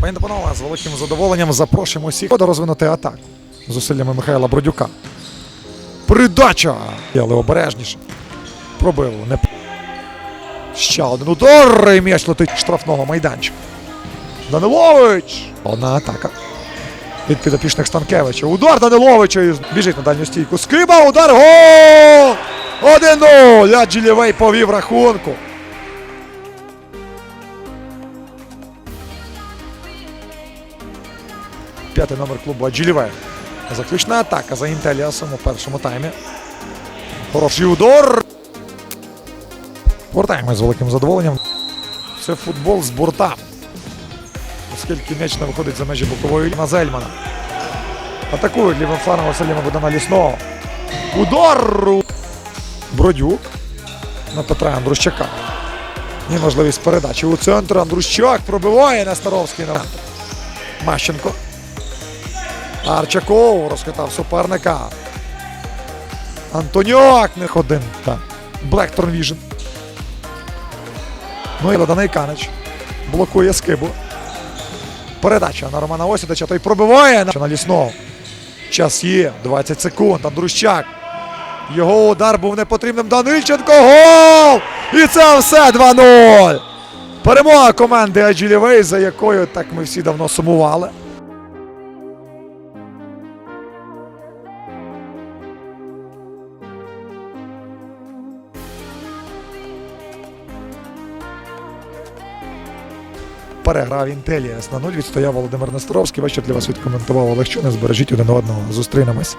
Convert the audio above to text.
Пані та панове, з великим задоволенням запрошуємо всіх до розвинути атаку зусиллями Михайла Бродюка. Передача! Але обережніше. Пробив. Не... Ще один удар. І м'яч летить штрафного майданчика. Данилович! Одна атака. Від підопічних Станкевича. Удар Даниловича біжить на дальню стійку. Скиба, удар, гол! 1-0! Аджілєвей повів рахунку. П'ятий номер клубу Аджиліве. Заключна атака за Інтеліасом у першому таймі. Хороший удар. Вертаємось з великим задоволенням. Це футбол з борта. Оскільки м'яч не виходить за межі бокової на Зельмана. Атакують лівим флангом Василіма Богдана Лісного. Удар! Бродюк на Петра Андрущака. І можливість передачі у центр. Андрущак пробиває Нестеровський на Мащенко. Арчаков розхитав суперника. Антоніак не один. Так. Блекторн Віжен. Ну і Ладаний Канич. Блокує скибу. Передача на Романа Осідича. Той пробиває на лісного. Час є. 20 секунд. Андрущак. Його удар був непотрібним. Данильченко. Гол! І це все 2-0. Перемога команди Аджилівей, за якою так ми всі давно сумували. Переграв Інтеліас на нуль. Відстояв Володимир Нестеровський. Бачите, для вас відкоментував Олег Чунес. Збережіть один одного. Зустрінемось.